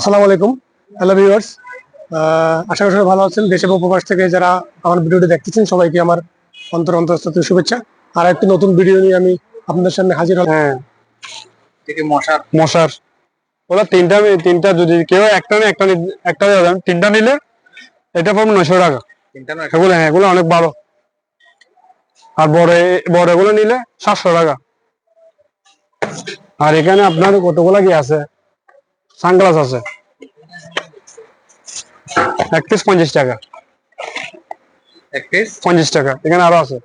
আসসালামু আলাইকুম। Hello viewers আশা করি সবাই ভালো আছেন। দেশে বা উপবাস থেকে যারা আমার ভিডিওটি দেখতেছেন সবাইকে আমার অন্তর অন্তঃস্থ শুভেচ্ছা। আর একটি নতুন ভিডিও নিয়ে আমি আপনাদের সামনে হাজির হলাম। হ্যাঁ। থেকে মশার। মশার। ওরা তিনটা তিনটা যদি কেউ একটা নিয়ে একটা একটা তিনটা নিলে এটা পাবেন নয়শো টাকা। তিনটা নয় এগুলো হ্যাঁ এগুলো অনেক ভালো। আর বড় বড় এগুলো নিলে সাতশো টাকা। আর এখানে আপনার কতগুলা কি আছে? সানগ্লাস আছে। এক পিস পঞ্চাশ টাকা। এক পিস পঞ্চাশ টাকা এখানে আরও আছে।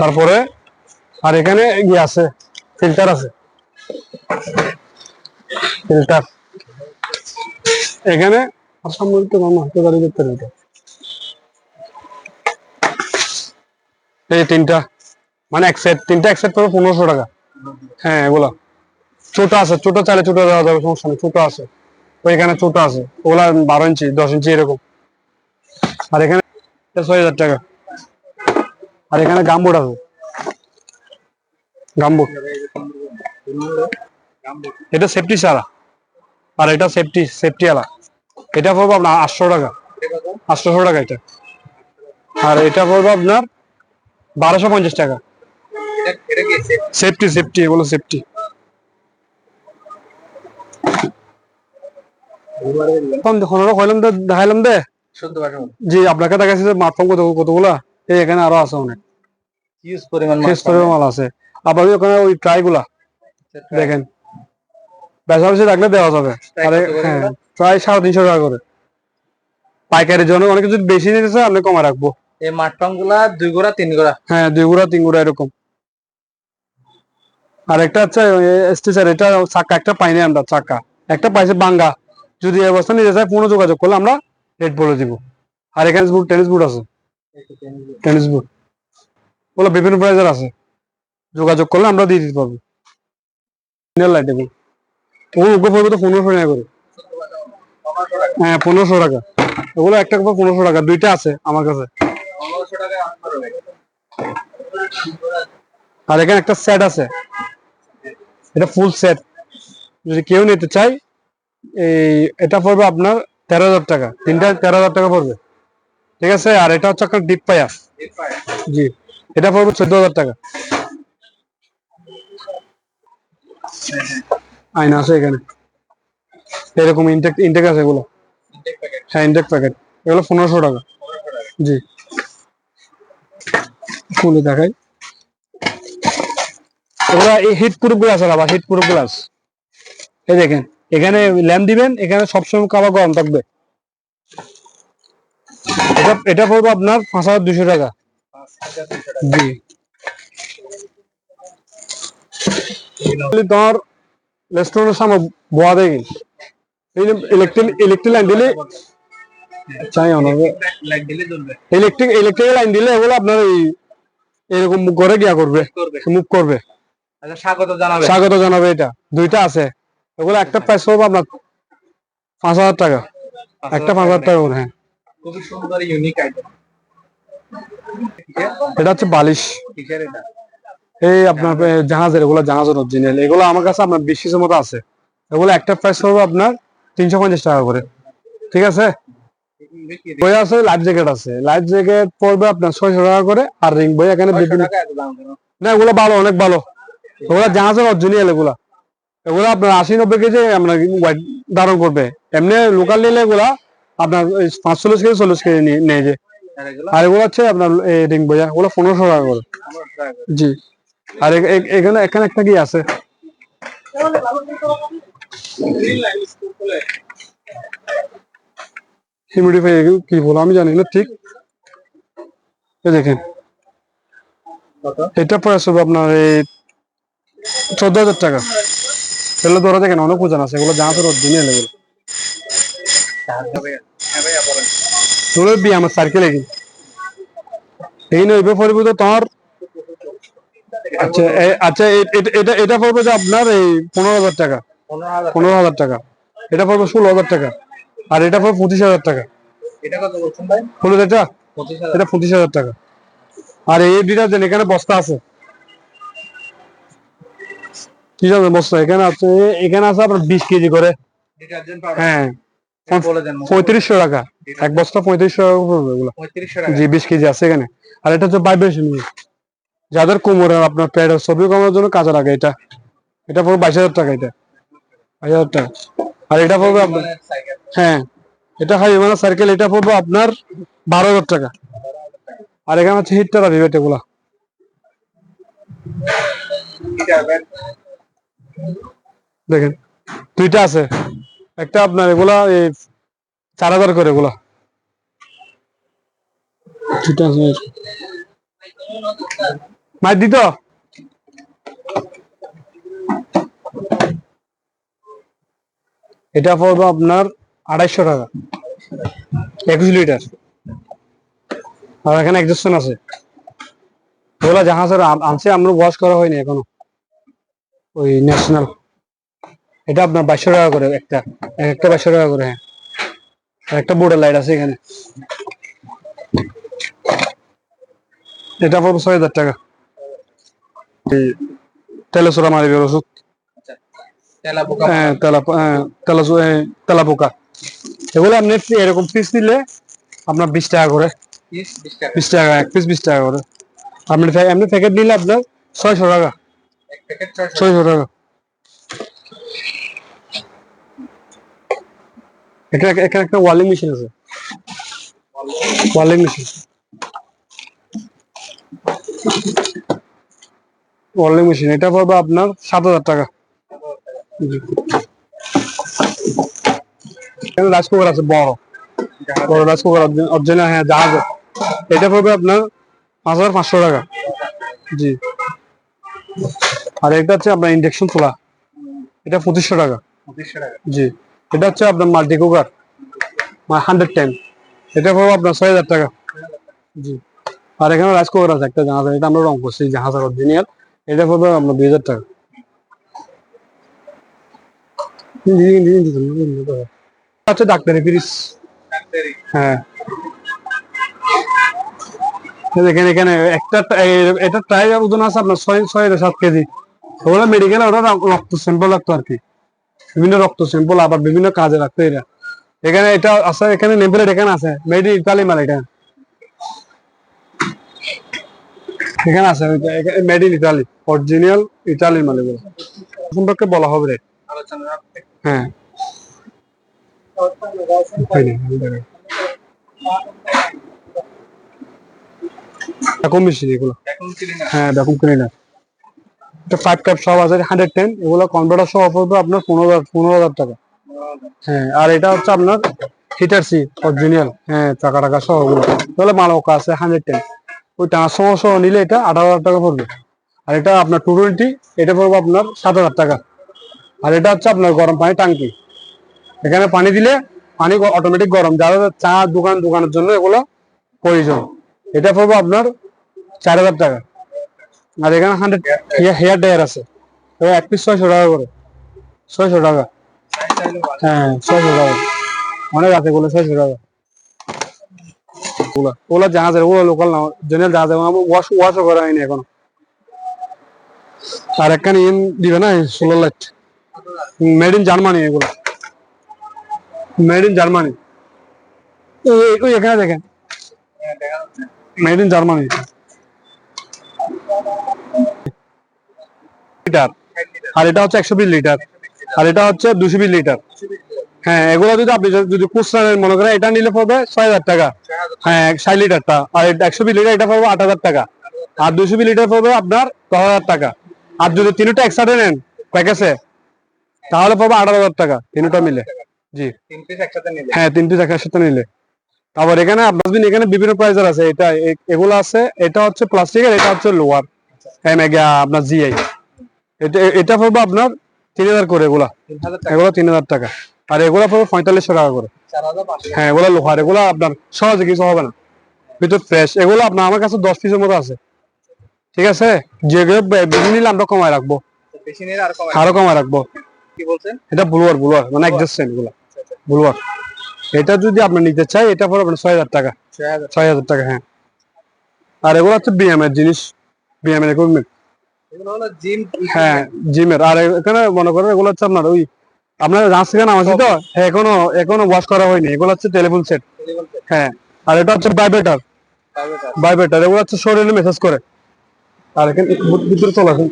তারপরে আর এখানে ইয়ে আছে ফিল্টার আছে। ফিল্টার এখানে আর করতে এই তিনটা মানে এক সেট তিনটা এক সেট পড়বে পনেরোশো টাকা। হ্যাঁ এগুলো। ছোট আছে ছোট চাইলে ছোট দেওয়া যাবে সমস্যা নেই ছোট আছে। ওইখানে ছোট আছে ওগুলা বারো ইঞ্চি দশ ইঞ্চি এরকম। আর এখানে ছয় হাজার টাকা। আর এখানে গামবুট আছে। গামবুট এটা সেফটি ছাড়া। আর এটা সেফটি সেফটি আলা। এটা পড়বে আপনার আটশো টাকা। আটশোশো টাকা এটা। আর এটা পড়বে আপনার বারোশো পঞ্চাশ টাকা। সেফটি সেফটি এগুলো সেফটি কম কইলাম দে দেখাইলাম দে। জি আপনাকে যে মাতকম কত কতগুলা। এই এখানে আরও আছে অনেক। ইউজ পরিমাণ শেষ করে মাল আছে। আবার ওখানে ওই গুলা দেখেন। বেচা বেশি রাখলে দেওয়া যাবে। আরে হ্যাঁ? প্রায় সাড়ে তিনশো টাকা করে। পাইকারির জন্য অনেক যদি বেশি নিতে চায় আপনি কমে রাখব। এই মাঠপাংগুলা দুই গোড়া তিন গোড়া? হ্যাঁ দুই গোড়া তিন গুড়া এরকম। আর একটা হচ্ছে স্টেশন এটা চাকা একটা পাইনি আমরা চাকা। একটা পাইছে বাঙ্গা। যদি এই অবস্থা নিতে চায় পুনঃ যোগাযোগ করলে আমরা রেট বলে দিব। আর এখানে বুট টেনিস বুট আছে। টেনিস বুট ওগুলো বিভিন্ন প্রাইজের আছে। যোগাযোগ করলে আমরা দিয়ে দিতে পারব। লাইট এগুলো ওগুলো পড়বে তো পনেরোশো টাকা করে। হ্যাঁ পনেরোশো টাকা। ওগুলো একটা উপর পনেরোশো টাকা। দুইটা আছে আমার কাছে। আর এখানে একটা সেট আছে। এটা ফুল সেট যদি কেউ নিতে চাই এই, এটা পড়বে আপনার তেরো হাজার টাকা। তিনটা তেরো হাজার টাকা পড়বে। ঠিক আছে? আর এটা হচ্ছে আপনার ডিপ পায়া জি। এটা পড়বে চোদ্দ হাজার টাকা। আয়না আছে এখানে। এরকম ইনটেক ইনটেক আছে এগুলো। হ্যাঁ ইনটেক প্যাকেট এগুলো পনেরোশো টাকা। জি। খুলে দেখাই। এগুলা হিট প্রুফ গ্লাস আর আবার হিট প্রুফ গ্লাস এই দেখেন। এখানে ল্যাম্প দিবেন এখানে সবসময় কাবার গরম থাকবে। এটা এটা পড়বে আপনার পাঁচ হাজার দুশো টাকা। জি। তোমার রেস্টুরেন্টের সামনে বোয়া এই ইলেকট্রিক ইলেকট্রিক লাইন দিলে চাই ইলেকট্রিক ইলেকট্রিক লাইন দিলে এগুলো আপনার এই এরকম মুখ করে গিয়া করবে করবে। আচ্ছা স্বাগত জানাবে। স্বাগত জানাবে এটা। দুইটা আছে। এগুলো একটা প্রাইস পড়বে আপনার পাঁচ হাজার টাকা। একটা পাঁচ হাজার টাকা হ্যাঁ। খুবই সুন্দর ইউনিক আইটেম এটা হচ্ছে বালিশ। এই আপনার জাহাজের এগুলো জাহাজের অরিজিনাল এগুলো আমার কাছে আপনার বিশ পিসের মতো আছে। এগুলো একটা প্রাইস পড়বে আপনার তিনশো পঞ্চাশ টাকা করে। ঠিক আছে? বই আছে লাইফ জ্যাকেট আছে। লাইফ জ্যাকেট পড়বে আপনার ছয়শো টাকা করে আর রিং বই এখানে বিভিন্ন না এগুলো ভালো অনেক ভালো। এগুলো জাহাজের অরিজিনাল এগুলা। এগুলো আপনার আশি নব্বই কেজি আপনার ওয়াইট ধারণ করবে। এমনি লোকাল নিলে এগুলা আপনার পাঁচ চল্লিশ কেজি চল্লিশ কেজি নিয়ে- যায় আর এগুলো? হচ্ছে আপনার এই রিং বইয়া ওগুলো পনেরোশো টাকা করে। জি। আর এখানে এখানে একটা কি আছে? হিউমিডিফাই কি বলো আমি জানি না ঠিক। দেখেন। এটা প্রাইস হবে আপনার এই চোদ্দ হাজার টাকা। এগুলো ধরা দেখেন অনেক ওজন আছে এগুলো ভাইয়া হ্যাঁ ভাইয়া বলেন এগুলো বি আমার সার্কেল এগিন এই নইবে তো তোমার আচ্ছা আচ্ছা এটা এটা পড়বে যে আপনার এই পনেরো হাজার টাকা। পনেরো হাজার টাকা। এটা পড়বে ষোলো হাজার টাকা। আর এটা পড়বে পঁচিশ হাজার টাকা। এটা কত বলছেন ভাই? এটা? পঁচিশ হাজার। এটা পঁচিশ হাজার টাকা। আর এই ডিটারজেন্ট এখানে বস্তা আছে। কি জানেন বস্তা এখানে আছে এখানে আছে আপনার বিশ কেজি করে। হ্যাঁ পঁয়ত্রিশশো টাকা। এক বস্তা পঁয়ত্রিশশো টাকা পড়বে এগুলো। জি বিশ কেজি আছে এখানে। আর এটা হচ্ছে ভাইব্রেশন যাদের কোমরে আপনার পেটের ছবি কমানোর জন্য কাজে লাগে এটা। এটা পড়বে বাইশ হাজার টাকা এটা। বাইশ হাজার টাকা। আর এটা পড়বে আপনার মানে হ্যাঁ এটা হাই মানে সার্কেল এটা পড়বে আপনার বারো হাজার টাকা। আর এখানে হচ্ছে হিটটা ভিভেট এগুলা। ডিটারজেন্ট দেখেন দুইটা আছে। একটা আপনার এগুলা এই চার হাজার করে এগুলা। দুইটা আছে। মাছ দিত? এটা পড়বে আপনার আড়াইশো টাকা। একুশ লিটার। আর এখানে একজেকশন আছে। ওগুলা জাহাজের আন- আনছে আমরা ওয়াশ করা হয়নি এখনও। ওই ন্যাশনাল এটা আপনার বাইশশো টাকা করে একটা। এক একটা বাইশশো টাকা করে হ্যাঁ। একটা বোর্ডের লাইট আছে এখানে। এটা পড়বে ছয় হাজার টাকা। তেলেসোরা মারিবের ওষুধ। পোকা হ্যাঁ তেলা তেলা পোকা এগুলো আপনি এরকম পিস নিলে আপনার বিশ টাকা করে। বিশ টাকা। এক পিস বিশ টাকা করে। আপনি এমনি প্যাকেট নিলে আপনার ছয়শো টাকা। ছয়শো টাকা। এখানে এখানে একটা ওয়ালিং মেশিন আছে। Welding machine. Welding machine. এটা পড়বে আপনার সাত হাজার টাকা। এখানে রাইস কুকার আছে, বড়। বড় রাইস কুকার অরিজিনাল হ্যাঁ জাহাজ। এটা পড়বে আপনার পাঁচ হাজার পাঁচশো টাকা। জি। আর এটা হচ্ছে আপনার ইন্ডাকশন চুলা এটা পঁচিশশো টাকা। জি। এটা হচ্ছে আপনার মাল্টি কুকার। হান্ড্রেড টেন এটা পড়ব আপনার ছয় হাজার টাকা। জি। আর এখানে রাইস কুকার আছে একটা জাহাজ এটা আমরা রং করছি জাহাজের অরিজিনাল এটা পড়বে আপনার দুই হাজার টাকা। আচ্ছা ডাক্তারি ফিরিস। হ্যাঁ। দেখেন এখানে একটা এটা ট্রাই ওজন আছে আপনার ছয় ছয় সাত কেজি। ওগুলো মেডিকেলে ওটা রক্ত স্যাম্পল রাখতো আর কি। বিভিন্ন রক্ত স্যাম্পল আবার বিভিন্ন কাজে রাখতো এটা এখানে এটা আছে এখানে নেমপ্লেট এখানে আছে। মেড ইতালি মাল এটা। এখানে আছে মেড ইন ইতালি অরিজিনাল ইতালির মাল এগুলো। সম্পর্কে বলা হবে রে। হ্যাঁ। ভ্যাকুম মেশিন এগুলো। হ্যাঁ ভ্যাকুম ক্লিনার এটা ফাইভ কাপ সব আছে হান্ড্রেড টেন এগুলো কনভার্টার সহ পড়বে আপনার পনেরো পনেরো হাজার টাকা। হ্যাঁ আর এটা হচ্ছে আপনার হিটার সি অরিজিনাল হ্যাঁ টাকা টাকা সহ ওগুলো। তাহলে মালকা আছে হান্ড্রেড টেন ওই ট্রান্সফর্মার সহ নিলে এটা আঠারো হাজার টাকা পড়বে। আর এটা আপনার টু টোয়েন্টি এটা পড়বে আপনার সাত হাজার টাকা। আর এটা হচ্ছে আপনার গরম পানি টাঙ্কি। এখানে পানি দিলে পানি অটোমেটিক গরম যারা চা, দোকান, দোকানের জন্য এগুলো প্রয়োজন। এটা পড়বে আপনার চার হাজার টাকা। আর এখানে হান্ড্রেড হেয়ার ড্রায়ার আছে। তো এক পিস ছয়শো টাকা করে। ছয়শো টাকা। হ্যাঁ ছয়শো টাকা। অনেক আছে এগুলো, ছয়শো টাকা। ওগুলা ওগুলা জাহাজের, ওগুলো লোকাল না জেনারেল জাহাজ ওয়াশ ওয়াশও করা হয়নি এখনও। আর একখানে ইন দিবে না solar light. Made in Germany এগুলো। মেড ইন জার্মানি ওই এখানে দেখেন। Made in Germany litre. আর এটা হচ্ছে একশো বিশ লিটার। আর এটা হচ্ছে দুশো বিশ লিটার। হ্যাঁ এগুলো যদি আপনি যদি- নেন মনে করেন, এটা নিলে পড়বে ছয় হাজার টাকা। হ্যাঁ ষাট লিটারটা। আর একশো বিশ লিটার, এটা পড়বে আট হাজার টাকা। আর দুশো বিশ লিটার পড়বে আপনার দশ হাজার টাকা। আর যদি তিনটা একসাথে নেন প্যাকেজে তাহলে হাজার টাকা, তিনটা মিলে। জি। হ্যাঁ তিন পিস একসাথে নিলে। তারপর এখানে ডাস্টবিন এখানে বিভিন্ন প্রাইজের আছে, এটা এগুলো আছে, এটা হচ্ছে প্লাস্টিকের এটা হচ্ছে লোয়ার আপনার জিআই এটা এটা পড়বে আপনার তিন হাজার করে এগুলা। এগুলো তিন হাজার টাকা। আর এগুলা পড়বে পঁয়তাল্লিশশো টাকা করে। হ্যাঁ এগুলো লোহার এগুলো আপনার সহজে কিছু হবে না। ভিতর ফ্রেশ এগুলো আপনার আমার কাছে দশ পিসের মতো আছে। ঠিক আছে? যেগুলো বেশি নিলে আমরা কমায় রাখব। আরও কমায় রাখব। এটা ব্লুয়ার ব্লুয়ার মানে একজাস্টেন এগুলো। ব্লুয়ার এটা যদি আপনি নিতে চাই এটা পড়বে আপনার ছয় হাজার টাকা। ছয় হাজার। টাকা হ্যাঁ। আর এগুলো হচ্ছে বিএম এর জিনিস। বিএম এর ইকুইপমেন্ট হ্যাঁ জিমের আর এখানে মনে করেন এগুলো হচ্ছে আপনার ওই আপনার থেকে নামাছি তো? হ্যাঁ, এখনও এখনও ওয়াশ করা হয়নি। এগুলো হচ্ছে টেলিফোন সেট হ্যাঁ আর এটা হচ্ছে ভাইব্রেটার ভাইব্রেটার এগুলো হচ্ছে শরীরে মেসেজ করে। আর এখানে ভিতরে চলে আসুন।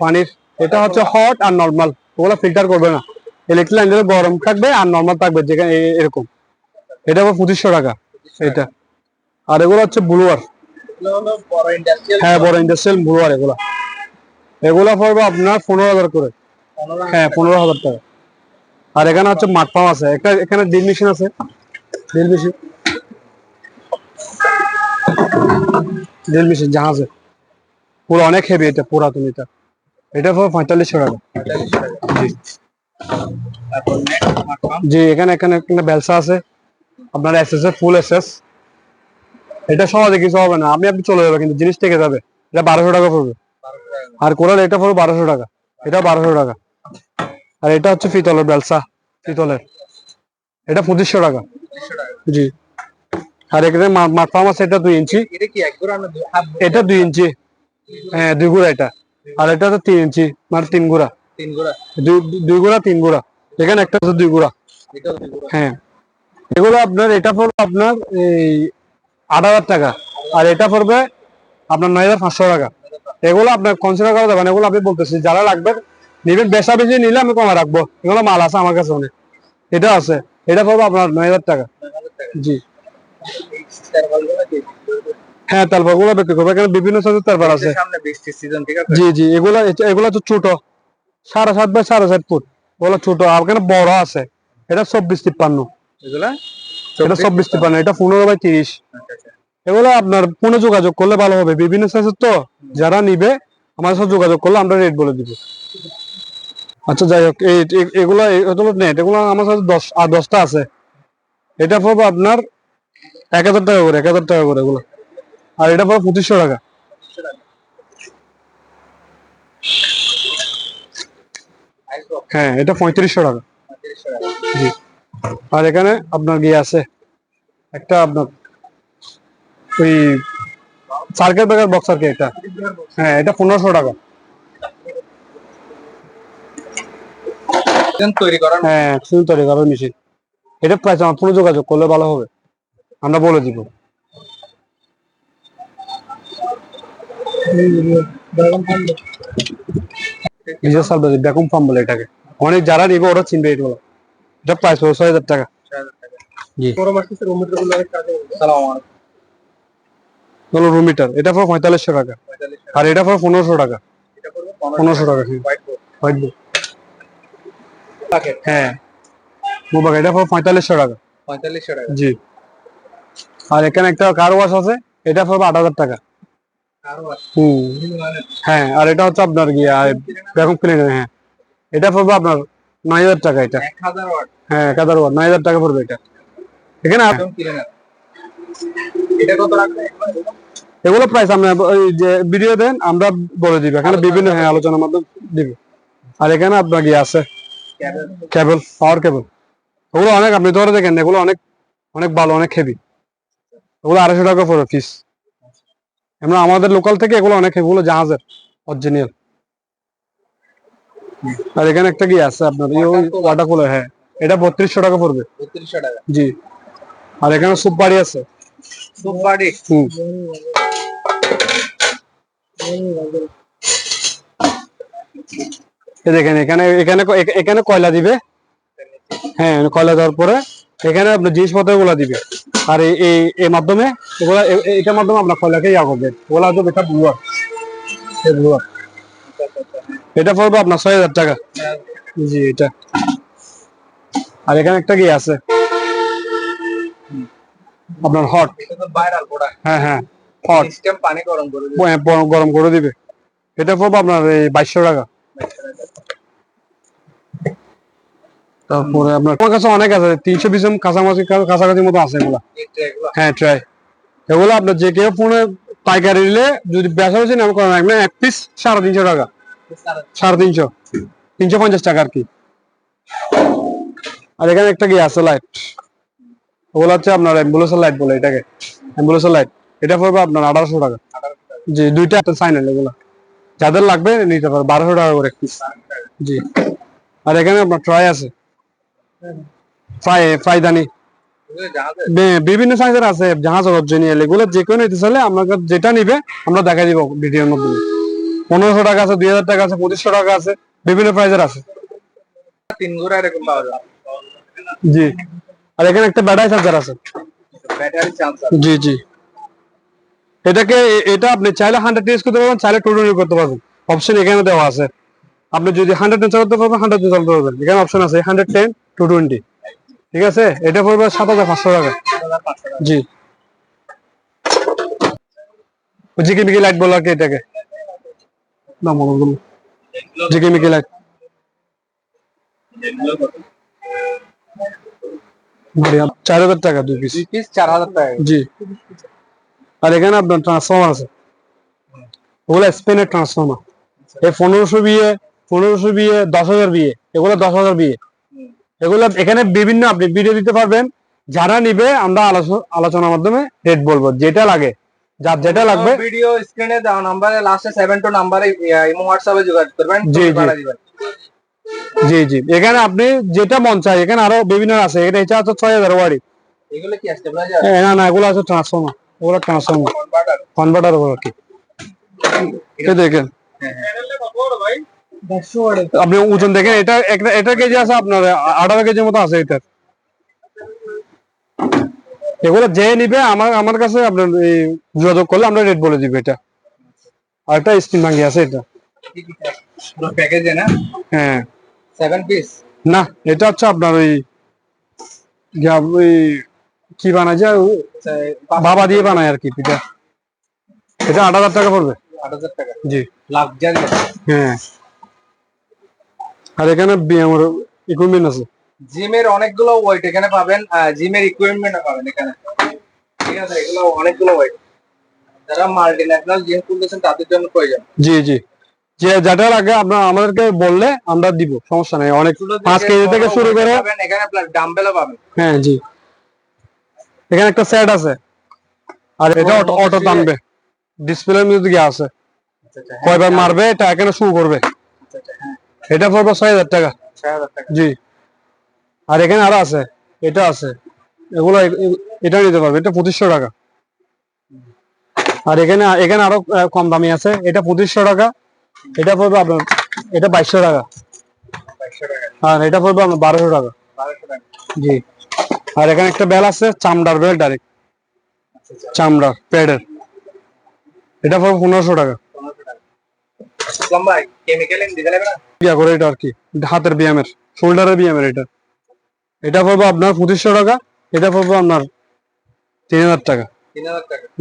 পানির এটা হচ্ছে হট আর নর্মাল ওগুলো ফিল্টার করবে না। ইলেকট্রিক লাইন গরম থাকবে আর নর্মাল থাকবে যেখানে এরকম। এটা আবার পঁচিশশো টাকা। এটা। আর এগুলো হচ্ছে ব্লুয়ার হ্যাঁ বড় ইন্ডাস্ট্রিয়াল ব্লুয়ার এগুলা। এগুলা পড়বে আপনার পনেরো হাজার করে। হ্যাঁ পনেরো হাজার টাকা। আর এখানে হচ্ছে মাঠ পাম্প আছে। একটা এখানে ড্রিল মেশিন আছে। Drill machine. ড্রিল মেশিন জাহাজে পুরো অনেক হেভি এটা পুরাতন এটা। এটা পুরো পঁয়তাল্লিশশো টাকা। জি। এখানে এখানে একটা বেলসা আছে। আপনার S S full S S এটা সহজে কিছু হবে না। আমি আপনি চলে যাবে কিন্তু জিনিস থেকে যাবে। এটা বারোশো টাকা পড়বে। আর কোরাল এটা পড়বে বারোশো টাকা। এটা বারোশো টাকা। আর এটা হচ্ছে পিতলের বেলসা পিতলের। এটা পঁচিশশো টাকা। জি। আর এখানে মাঠ পাম আছে এটা দুই ইঞ্চি। এটা দুই ইঞ্চি। হ্যাঁ দুই গুড়া এটা। আর এটা তো তিন ইঞ্চি মানে তিন গুড়া। দুই গুড়া তিন গুড়া। এখানে একটা আছে দুই গুড়া। গোড়া। হ্যাঁ। এগুলো আপনার এটা পড়বে আপনার এই আট হাজার টাকা। আর এটা পড়বে আপনার নয় হাজার পাঁচশো টাকা। এগুলো আপনার কনসিডার করা যাবে না এগুলো আপনি বলতেছি যারা লাগবে নিবেন বেশা বেশি নিলে আমি কমে রাখব। এগুলো মাল আছে আমার কাছে অনেক। এটা আছে। এটা পড়বে আপনার নয় হাজার টাকা। জি। হ্যাঁ তারপরগুলো বিক্রি করবে। এখানে বিভিন্ন সাইজের তারপর আছে। জি জি এগুলো এগুলো তো ছোট। সাড়ে সাত বাই সাড়ে সাত ফুট। ওগুলো ছোট। আর এখানে বড় আছে। এটা চব্বিশ তিপ্পান্ন। এগুলা? এটা চব্বিশ তিপ্পান্ন। এটা পনেরো বাই তিরিশ। আচ্ছা, আচ্ছা। এগুলো আপনার ফোনে যোগাযোগ করলে ভালো হবে। বিভিন্ন সাইজের তো যারা নিবে, আমার সাথে যোগাযোগ করলে আমরা রেট বলে দিব। আচ্ছা যাই হোক, এই এগুলো এগুলো নেট এগুলো আমার সাথে দশ আর দশটা আছে। এটা পড়ব আপনার এক হাজার টাকা করে, এক হাজার টাকা করে এগুলো। আর এটা পড়বে পঁচিশশো টাকা। হ্যাঁ এটা পঁয়ত্রিশশো টাকা। 35 টাকা। জি। আর এখানে আপনার গিয়ে আছে? একটা আপনার ওই সার্কেল ব্রেকার বক্স আর কি এটা হ্যাঁ এটা পনেরোশো টাকা। তৈরি করার হ্যাঁ তৈরি করার মেশিন এটা প্রাইস আমার পুরো যোগাযোগ করলে ভালো হবে। আমরা বলে দিব। নিজের সাল বেকুম ফার্ম বলে এটাকে। অনেক যারা নিবে ওরা চিনবে এগুলো এটা প্রাইস ছয় হাজার টাকা। জি। সালাম আলাইকুম। হলো রুম মিটার এটা পড়বে পঁয়তাল্লিশশো টাকা। আর এটা পড়বে পনেরোশো টাকা। পনেরোশো টাকা হ্যাঁ। হোয়াইট বোর্ড বোর্ড প্যাকেট হ্যাঁ এটা পড়বে পঁয়তাল্লিশশো টাকা। 45 টাকা। জি। আর এখানে একটা কার ওয়াশ আছে এটা পড়বে আট হাজার টাকা। হ্যাঁ আর এটা হচ্ছে আপনার গিয়ে ভ্যাকুম ক্লিনার হ্যাঁ। এটা পড়বে আপনার নয় হাজার টাকা এটা। হ্যাঁ এক হাজার নয় হাজার টাকা পড়বে এটা। এখানে এটা কত রাখবে? এগুলো প্রাইস আমরা ওই যে ভিডিও দেন আমরা বলে দিব। এখানে বিভিন্ন হ্যাঁ আলোচনার মাধ্যমে দিব। আর এখানে আপনার গিয়ে আছে? কেবল পাওয়ার কেবল ওগুলো অনেক আপনি ধরে দেখেন এগুলো অনেক অনেক ভালো অনেক হেভি ওগুলো আড়াইশো টাকা পড়বে পিস আমরা আমাদের লোকাল থেকে এগুলো অনেক এগুলো জাহাজের অরিজিনাল আর এখানে একটা কি আছে আপনার? ওয়াটার কুলার হ্যাঁ। এটা বত্রিশশো টাকা পড়বে। 3200 টাকা। জি। আর এখানে সুপ বাড়ি আছে। সুপারি। হুম। এই দেখেন, এখানে এখানে এখানে কয়লা দিবে? হ্যাঁ কয়লা দেওয়ার পরে এখানে আপনার জিনিসপত্রগুলা দিবে। আর এই এই- মাধ্যমে এগুলা এটার মাধ্যমে আপনার কয়লাকে ইয়া করবে। ওগুলা হচ্ছে এটা ব্লুয়ার ব্লুয়ার এটা পড়বে আপনার ছয় হাজার টাকা। জি, এটা। আর এখানে একটা কি আছে? আপনার হট। হ্যাঁ হ্যাঁ। সিস্টেম পানি গরম করে দিবে। গরম করে দিবে। এটা পড়বে আপনার এই টাকা। তারপরে আপনার আমার কাছে অনেক আছে কাছাকাছি কাছাকাছি মতো আছে এগুলা। হ্যাঁ ট্রাই এগুলো আপনার যে কেউ ফোনে পাইকারি নিলে যদি বেচা একদম এক পিস সাড়ে তিনশো টাকা। সাড়ে তিনশো। তিনশো পঞ্চাশ টাকা আর কি। আর এখানে একটা কি আছে লাইট ওগুলো হচ্ছে আপনার অ্যাম্বুলেন্সের লাইট বলে এটাকে। অ্যাম্বুলেন্সের লাইট এটা পড়বে আপনার আঠারোশো টাকা। জি দুইটা একটা সাইনেল এগুলো। যাদের লাগবে নিতে পারো বারোশো টাকা করে পিস জি। আর এখানে আপনার ট্রাই আছে। ফ্রাই ফ্রাইদানি বিভিন্ন সাইজের আছে জাহাজ অরিজিনাল এগুলো যে কোনো নিতে চাইলে আপনাকে যেটা নিবে আমরা দেখা দিব ভিডিওর মাধ্যমে পনেরোশো টাকা আছে দুই হাজার টাকা আছে পঁচিশশো টাকা আছে বিভিন্ন প্রাইজের আছে। তিন ঘোড়া এরকম পাওয়া যায়। জি। আর এখানে একটা ব্যাটারি চার্জার আছে। ব্যাটারি জি জি। এটাকে এটা আপনি চাইলে হান্ড্রেড ইউজ করতে পারবেন চাইলে টু টোয়েন্টি করতে পারবেন। অপশন এখানে দেওয়া আছে। আপনি যদি হান্ড্রেড টেন চালাতে পারবেন হান্ড্রেড টেন চালাতে পারবেন। এখানে অপশন আছে হান্ড্রেড টেন টু টোয়েন্টি ঠিক আছে? এটা পড়বে সাত হাজার পাঁচশো টাকা। জি। জিকি মিকি লাইট বলো আর কি এটাকে। না মনে করুন জিকি মিকি লাইট চার হাজার টাকা দুই পিস চার হাজার টাকা। জি। আর এখানে আপনার ট্রান্সফর্মার আছে। ওগুলো স্পেনের ট্রান্সফর্মার এই পনেরোশো বিয়ে পনেরোশো বিয়ে দশ হাজার বিয়ে এগুলো দশ হাজার বিয়ে। এগুলো এখানে বিভিন্ন আপনি ভিডিও দিতে পারবেন। যারা নিবে আমরা আলোচনার মাধ্যমে রেট বলব যেটা লাগে। যার যেটা লাগবে ভিডিও স্ক্রিনে দেওয়া নাম্বারে লাস্টে সেভেন টু নাম্বারে ইমো হোয়াটসঅ্যাপে যোগাযোগ করবেন। জি, জি। জি জি। এখানে আপনি যেটা মন চায় এখানে আরও বিভিন্ন আছে। এটা এটা হচ্ছে ছয় হাজার ওয়ারি এগুলো কি আসতে না না এগুলো আছে ট্রান্সফর্মার ওগুলো ট্রান্সফর্মার কনভার্টার কনভার্টার ওগুলো কি? এই দেখেন। আপনি ওজন দেখেন এটা এটা কেজি আছে আপনার আঠারো কেজির মতো আছে এটা এগুলো যে নিবে আমার আমার কাছে আপনার যোগাযোগ করলে আমরা রেট বলে দিব এটা। আর একটা স্পিন ভাঙ্গি আছে এটা। প্যাকেজে না হ্যাঁ। সেভেন পিস না এটা হচ্ছে আপনার ওই ওই কি বানায় ও বাবা দিয়ে বানায় আর কি পিঠা। এটা আট হাজার টাকা পড়বে? আট হাজার টাকা। জি। লাক্সারি হ্যাঁ। আর এখানে আমার ইকুইপমেন্ট আছে। জিমের অনেকগুলো ওয়েট এখানে পাবেন জিমের ইকুইপমেন্ট পাবেন এখানে। ঠিক আছে এগুলো অনেকগুলো ওয়েট যারা মাল্টি ন্যাশনাল জিম খুলতেছেন তাদের জন্য প্রয়োজন। জি জি। যে যেটা লাগে আপনার আমাদেরকে বললে আমরা দিব সমস্যা নাই। অনেক ছোট পাঁচ কেজি থেকে শুরু করে পাবেন এখানে প্লাস ডাম্বেলও পাবেন। হ্যাঁ জি। এখানে একটা সেট আছে। আর এটা অটো অটো টানবে। ডিসপ্লের মধ্যে আছে। আচ্ছা, আচ্ছা, হ্যাঁ, কয়বার মারবে এটা এখানে শুরু করবে। আচ্ছা, হ্যাঁ, এটা পড়বে ছয় হাজার টাকা। জি। আর এখানে আরও আছে। এটা আছে। এগুলো এটা নিতে পারবে। এটা পঁচিশশো টাকা। আর এখানে এখানে আরও কম দামি আছে। এটা পঁচিশশো টাকা। এটা পড়বে আপনার এটা বাইশশো টাকা। আর এটা পড়বে আপনার বারোশো টাকা। জি। আর এখানে একটা বেল আছে চামড়ার বেল ডাইরেক্ট চামড়া প্যাডের এটা পড়বে পনেরোশো টাকা। করে এটা আর কি হাতের ব্যায়ামের শোল্ডারের ব্যায়ামের এটা। এটা পড়বে আপনার পঁচিশশো টাকা এটা পড়বে আপনার তিন হাজার টাকা।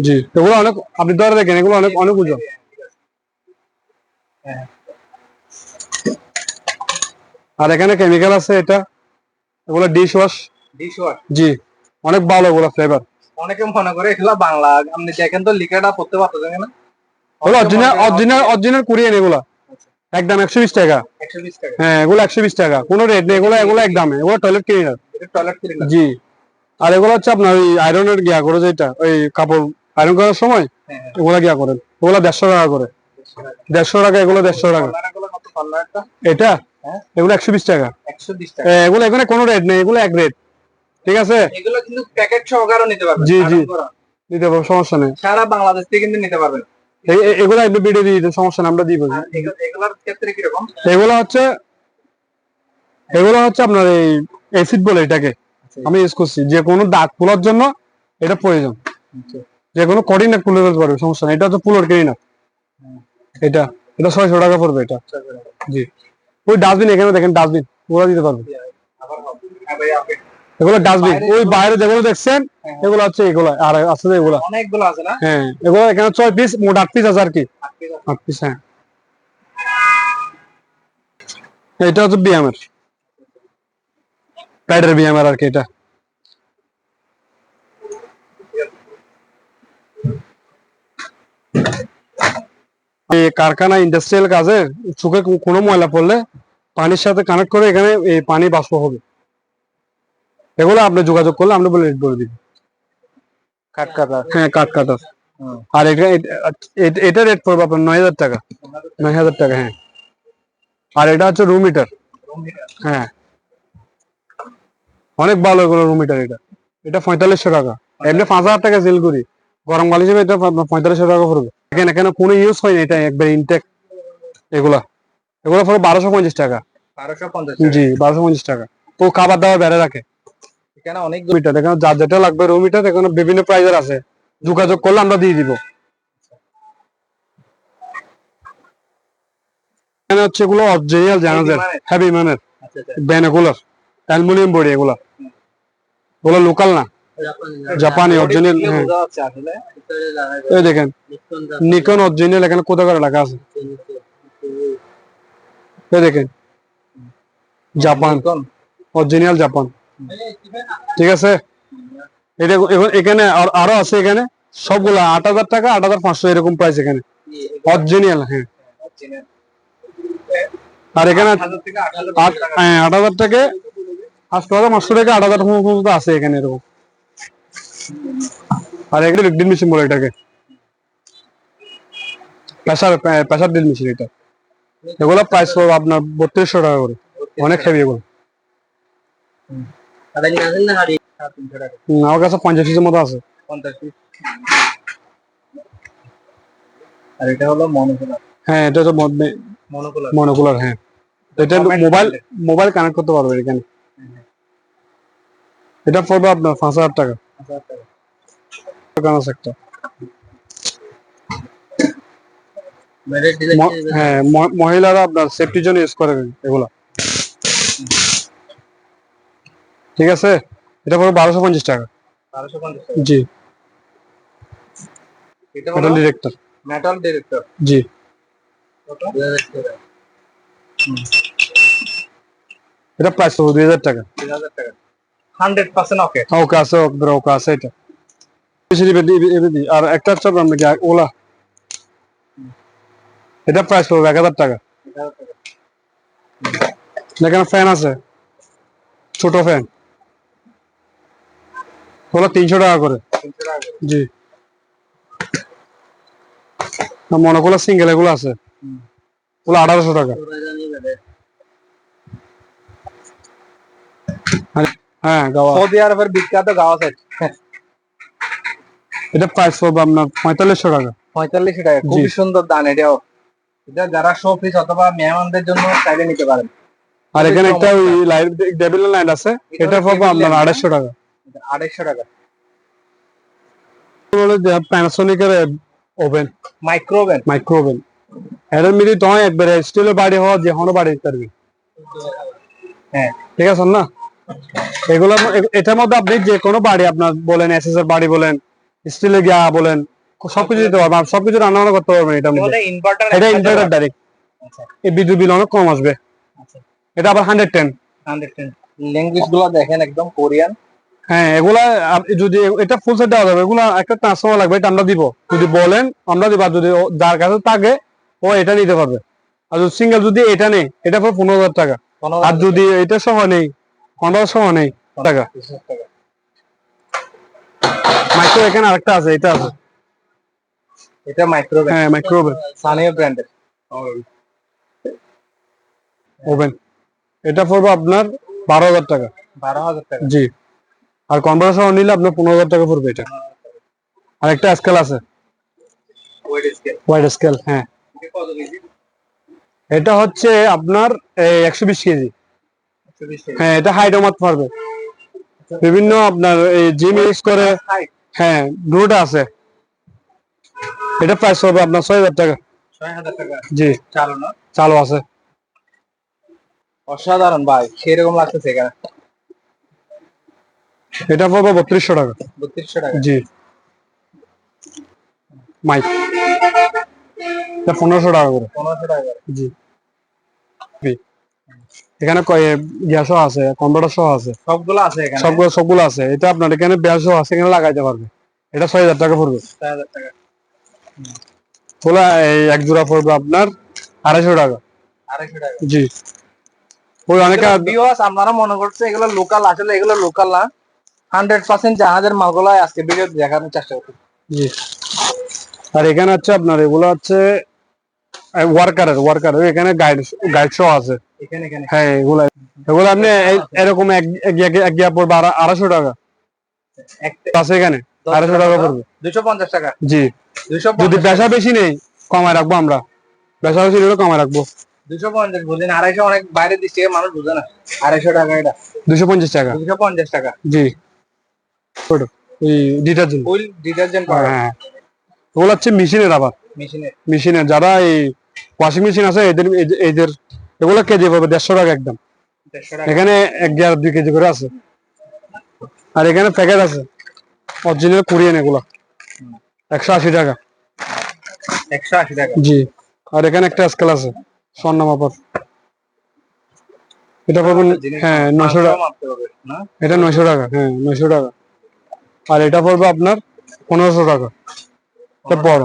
জি এগুলো অনেক আপনি ধরে দেখেন এগুলো অনেক অনেক ওজন। হ্যাঁ, আর এখানে কেমিক্যাল আছে এটা। এগুলো ডিশ ওয়াশ। জি অনেক ভালো ফ্লেভার অনেকে মনে করে এগুলো বাংলা আপনি দেখেন তো লিখাটা পড়তে পারতেছেন না। ওগুলো অরিজিনাল অরিজিনাল অরিজিনাল কোরিয়ান এগুলো। একদম একশো বিশ টাকা। হ্যাঁ এগুলো একশো বিশ টাকা। কোনো রেট নেই এগুলো এগুলো একদমে এগুলো টয়লেট ক্লিনার টয়লেট ক্লিনার জি। আর এগুলো হচ্ছে আপনার ওই আয়রনের গিয়া করে যেটা ওই কাপড় আয়রন করার সময় হ্যাঁ হ্যাঁ। এগুলো গিয়া করেন। ওগুলো দেড়শো টাকা করে। দেড়শো টাকা। এগুলো দেড়শো টাকা। এটা? হ্যাঁ। এগুলো একশো বিশ টাকা। একশো বিশ টাকা। এগুলো এখানে কোনো রেট নেই এগুলো এক রেট ঠিক আছে? এগুলো কিন্তু প্যাকেট সহকারেও নিতে পারবেন। জি, জি। আরাম করা। দিতে পারব সমস্যা নেই। সারা বাংলাদেশ থেকে কিন্তু নিতে পারবেন। এগুলো একটু ভিডিও দিয়ে সমস্যা নেই আমরা দিব। এগুলোর ক্ষেত্রে কীরকম? এগুলো হচ্ছে এগুলো হচ্ছে আপনার এই অ্যাসিড বলে এটাকে। আমি ইউজ করছি। যে কোনো দাগ তোলার জন্য এটা প্রয়োজন। যে কোনো কঠিন নাক তুলে ফেলতে পারবে সমস্যা নেই। এটা হচ্ছে পুলোর কেরি না এটা এটা ছয়শো টাকা পড়বে এটা। জি। ওই ডাস্টবিন এখানে দেখেন ডাস্টবিন ওরা দিতে পারবে এগুলো ডাস্টবিন। ওই বাইরে যেগুলো দেখছেন হ্যাঁ। এগুলো হচ্ছে এগুলো আর আছে যে এগুলো। অনেকগুলো আছে না? হ্যাঁ এগুলো এখানে ছয় পিস মোট আট পিস আছে আর কি। আট পিস হ্যাঁ। এটা হচ্ছে প্যাডের আর কি এটা। কারখানা ইন্ডাস্ট্রিয়াল কাজে চোখে কোনো ময়লা পড়লে পানির সাথে কানেক্ট করে এখানে এই পানি বাষ্প হবে। এগুলো আপনি যোগাযোগ করলে আমরা বলে রেট বলে দিব। কাট কাটা হ্যাঁ কাঠ কাটার আর এটা এটা- রেট পড়বে আপনার নয় হাজার টাকা। নয় হাজার টাকা হ্যাঁ। আর এটা হচ্ছে রুম হিটার হ্যাঁ। অনেক ভালো এগুলো রুম হিটার এটা। এটা পঁয়তাল্লিশশো টাকা। এমনি পাঁচ হাজার টাকা সেল করি। গরম কাল হিসেবে এটা পঁয়তাল্লিশশো টাকা পড়বে। এখানে এখানে কোনো ইউজ হয় না এটা একবার ইনটেক এগুলা। এগুলো পড়বে বারোশো পঞ্চাশ টাকা। জি বারোশো পঞ্চাশ টাকা। তো খাবার দাবার বেড়ে রাখে। এখানে অনেক রুম হিটার এখানে যার যেটা লাগবে রুম হিটার এখানে বিভিন্ন প্রাইজের আছে। যোগাযোগ করলে আমরা দিয়ে দিব। এখানে হচ্ছে এগুলো অরিজিনাল জানাজের হেভি মানের। আচ্ছা আচ্ছা ব্যানাকুলার অ্যালুমিনিয়াম বডি এগুলা। ওগুলো লোকাল না। জাপানি অরিজিনাল হ্যাঁ। এই দেখেন নিকন অরিজিনাল এখানে কোথাও করে লেখা আছে? এই দেখেন। জাপান। অরিজিনাল জাপান ঠিক আছে? এখানে আর- আছে এখানে। সবগুলা আট হাজার টাকা, আট হাজার পাঁচশো এরকম প্রাইস এখানে। অরিজিনাল হ্যাঁ। আর এখানে হ্যাঁ আট হাজার থেকে আট হাজার পাঁচশো টাকা আট হাজার পর্যন্ত আছে এখানে এরকম। আর এখানে ড্রিল মেশিন বলে এটাকে। প্রেসার প্রেসার ড্রিল মেশিন এটা। এগুলো প্রাইস পড়বে আপনার বত্রিশশো টাকা করে। অনেক হেভি এগুলো। আমার কাছে পঞ্চাশ পিসের মতো আছে। পঞ্চাশ পিস? আর এটা হলো মনোকুলার হ্যাঁ এটা তো মনোকুলার মনোকুলার হ্যাঁ। এটা মোবাইল মোবাইল কানেক্ট করতে পারবে এখানে। এটা পড়বে আপনার পাঁচ হাজার টাকা। দোকান আছে একটা। হ্যাঁ মহিলারা আপনার সেফটির জন্য ইউজ করে এগুলা। ঠিক আছে? এটা পড়বে বারোশো পঞ্চাশ টাকা। বারোশো পঞ্চাশ টাকা? জি। এটা মেটাল হলো ডিরেক্টর মেটাল ডিরেক্টর জি। এটা প্রাইস পড়বে দুই হাজার টাকা। তিন হাজার টাকা। হান্ড্রেড পার্সেন্ট ওকে ওকে আছে ওকে ওকে আছে এটা। বেশি দিবে, দিবে, দিবে, দিবে। আর একটা হচ্ছে আপনার কি ওলা। এটা প্রাইস পড়বে এক হাজার টাকা। এখানে ফ্যান আছে। ছোট ফ্যান ওগুলো তিনশো টাকা করে। জি। মনোগুলো সিঙ্গেল এগুলো আছে। ওগুলো আঠারোশো টাকা। হ্যাঁ গাওয়া সৌদি আরবের বিখ্যাত গাওয়া সেট এটা প্রাইস পড়বে আপনার পঁয়তাল্লিশশো টাকা। টাকা। খুবই সুন্দর দান এটাও। এটা যারা অথবা মেহমানদের জন্য চাইলে নিতে পারেন। আর এখানে একটা ওই লাইট ডেবিল লাইট আছে। এটা পড়বে আপনার আড়াইশো টাকা। আড়াইশো টাকা। প্যানাসোনিকের oven micro oven micro oven এর মিলি তো একবারে স্টিলের বাড়ি হওয়া যে কোনো বাড়ি পারবি। হ্যাঁ। ঠিক আছে না? এগুলো এটার মধ্যে আপনি যে কোনো বাড়ি আপনার বলেন এসএস এর বাড়ি বলেন স্টিলের গিয়া বলেন সবকিছু দিতে পারবেন। সবকিছু রান্না বান্না করতে পারবেন মধ্যে। এটা ইনভার্টার ডাইরেক্ট আচ্ছা। এই বিদ্যুৎ বিল অনেক কম আসবে। আচ্ছা। এটা আবার হান্ড্রেড টেন ল্যাঙ্গুয়েজগুলো দেখেন একদম কোরিয়ান হ্যাঁ এগুলা যদি এটা ফুল সেট দেওয়া যাবে। এগুলা একটা ট্রান্সফর্মার লাগবে এটা আমরা দিব। যদি বলেন আমরা দিব। যদি যার কাছে থাকে ও এটা নিতে পারবে। আর যদি সিঙ্গেল যদি এটা নেই এটা পর পনেরো হাজার টাকা। আর যদি এটা সহ নেই পনেরো সহ নেই টাকা। মাইক্রো এখানে আরেকটা আছে এটা আছে। এটা মাইক্রোওভেন হ্যাঁ মাইক্রো ওভেন সানিয়া ব্র্যান্ডের ওভেন এটা পড়বে আপনার বারো হাজার টাকা। বারো হাজার টাকা। জি। আর কনভার্টার সহ নিলে আপনার পনেরো হাজার টাকা পড়বে এটা। আর একটা স্কেল আছে। ওয়াইড স্কেল হ্যাঁ। এটা হচ্ছে আপনার একশো বিশ কেজি। হ্যাঁ এটা হাইটও মারতে পারবে। বিভিন্ন আপনার এই জিম ইউজ করে হ্যাঁ দুটো আছে। এটা প্রাইস হবে আপনার ছয় হাজার টাকা। জি। চালু চালু আছে। অসাধারণ ভাই সেরকম লাগতেছে এখানে। এটা পড়বে বত্রিশশো টাকা। বত্রিশশো টাকা। জি। মাইক। এটা পনেরোশো টাকা করে। পনেরোশো টাকা করে। জি। এখানে গ্যাস আছে কম্পিউটার সহ আছে। সবগুলো আছে এখানে। সবগুলো সবগুলো আছে। এটা আপনার এখানে ব্যাস আছে এখানে লাগাইতে পারবে। এটা ছয় হাজার টাকা পড়বে। ছয় হাজার টাকা। খোলা এই এক জোড়া পড়বে আপনার আড়াইশো টাকা। আড়াইশো টাকা। জি। ওই অনেকে আপনারা মনে করছে এগুলো লোকাল আসলে এগুলো লোকাল না। হান্ড্রেড পার্সেন্ট জাহাজের মালগুলো আজকে ভিডিও দেখানোর চেষ্টা করছি জি। আর এখানে হচ্ছে আপনার এগুলো হচ্ছে ওয়ার্কারের ওয়ার্কার এখানে গাইড গাইড শো আছে। হ্যাঁ এগুলো এগুলো আপনি এরকম এক পড়বে আড়া- আড়াইশো টাকা। আছে এখানে আড়াইশো টাকা পড়বে। দুশো পঞ্চাশ টাকা। জি। যদি পেশা বেশি নেই কমায় রাখব আমরা। পেশা বেশি নিলে কমায় রাখব। দুশো পঞ্চাশ বুঝলেন আড়াইশো অনেক বাইরের দিক থেকে মানুষ বুঝে না। আড়াইশো টাকা এটা। দুশো পঞ্চাশ টাকা। দুশো পঞ্চাশ টাকা। জি। ওটা ওই ডিটারজেন্ট। ফুল ডিটারজেন্ট হ্যাঁ ওগুলো হচ্ছে মেশিনের আবার। মেশিনে যারা এই ওয়াশিং মেশিন আছে এদের এদের- এগুলো কেজি পাবে দেড়শো টাকা একদম। এখানে এক দুই কেজি করে আছে। আর এখানে প্যাকেট আছে। অরিজিনাল কোরিয়ান এগুলো। একশো আশি টাকা। একশো আশি টাকা। জি। আর এখানে একটা স্কেল আছে স্বর্ণ মাপার। এটা পাবেন হ্যাঁ নয়শো টাকা। এটা নয়শো টাকা হ্যাঁ নয়শো টাকা। আর এটা পড়বে আপনার পনেরোশো টাকা। এটা বড়।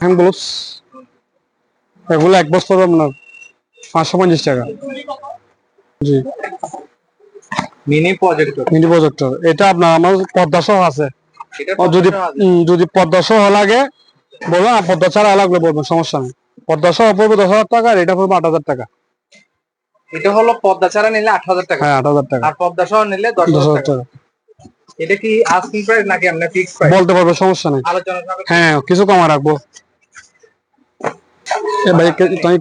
হ্যান্ড গ্লোভস এগুলো এক বছর পড়বে আপনার পাঁচশো পঞ্চাশ টাকা। জি। মিনি প্রজেক্টর মিনি প্রজেক্টর এটা আপনার আমার পদ্মা সহ আছে। যদি যদি পদ্মা সহ লাগে বলবেন আর পদ্মা ছাড়া লাগলে বলবেন সমস্যা নেই। পদ্মা সহ পড়বে দশ হাজার টাকা আর এটা পড়বে আট হাজার টাকা। এটা হলো পদ্মা ছাড়া নিলে আট হাজার টাকা। হ্যাঁ আট হাজার টাকা। আর পদ্মা সহ নিলে দশ হাজার টাকা। এটা কি আস্কিং প্রাইস নাকি আমরা ফিক্স প্রাইস বলতে পারব সমস্যা নেই। আলোচনা হ্যাঁ কিছু কমা রাখব। ভাই